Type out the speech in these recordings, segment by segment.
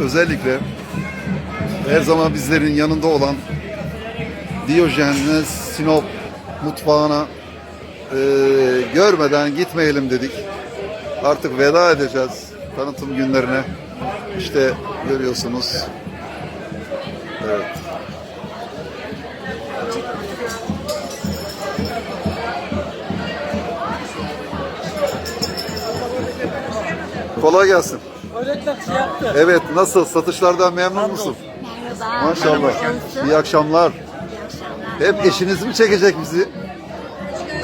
özellikle her zaman bizlerin yanında olan Diyojen'le Sinop mutfağına e, görmeden gitmeyelim dedik. Artık veda edeceğiz tanıtım günlerine. İşte görüyorsunuz. Evet. Kolay gelsin. Şey yaptı. Evet nasıl? Satışlardan memnun musun? Merhaba. Maşallah. Nasılsın? İyi akşamlar. İyi akşamlar. Hep eşiniz mi çekecek bizi?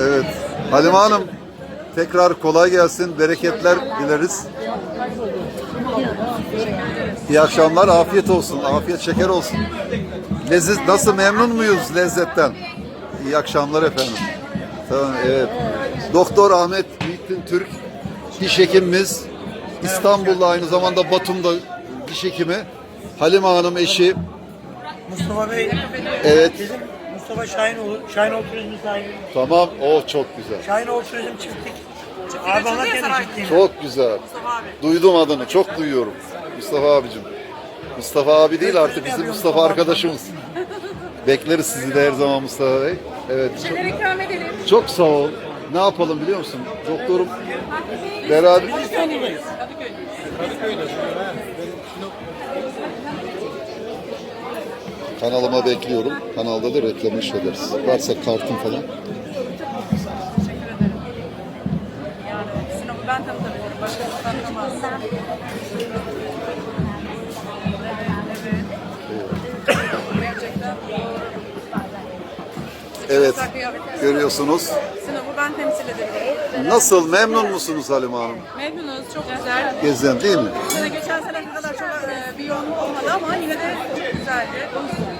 Evet. Halime Hanım tekrar kolay gelsin. Bereketler dileriz. İyi akşamlar. Afiyet olsun. Afiyet şeker olsun. Lezzet nasıl memnun muyuz lezzetten? İyi akşamlar efendim. Tamam evet. Doktor Ahmet Büyüktün Türk diş hekimimiz. İstanbul'da aynı zamanda Batum'da diş hekimi. Halime Hanım eşi. Mustafa Bey, Evet. bizim Mustafa Şahinoğlu, Şahinoğlu Turizm sahibi. Tamam. O çok güzel. Şahinoğlu Turizm çiftlik. Abi anlatken çiftliğini. Çok güzel. Duydum adını. Çok duyuyorum. Mustafa abicim. Mustafa abi değil artık bizim Mustafa arkadaşımız. Bekleriz sizi de her zaman Mustafa Bey. Evet. Çok, ikram edelim. çok sağ ol. Ne yapalım biliyor musun? Doktorum beraber kanalıma bekliyorum. Kanalda da reklamı işlederiz. Varsa kartın falan. Evet. Evet. Görüyorsunuz. Sinop'u ben temsil edebilirim. Nasıl? Memnun musunuz Halime Hanım? Memnunuz. Çok güzel. Gezen değil mi? Sene geçen sene kadar çok e, bir yoğunluk olmadı ama yine de güzeldi.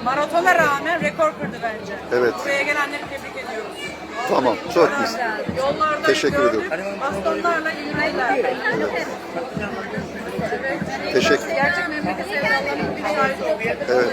Maratona rağmen rekor kırdı bence. Evet. Buraya gelenleri tebrik ediyoruz. Tamam. Çok güzel. Yollarda Teşekkür gördük, ederim. Bastonlarla yürüyorlar. Teşekkür. Gerçek memleket sevdalarının bir şahit olduk. Evet.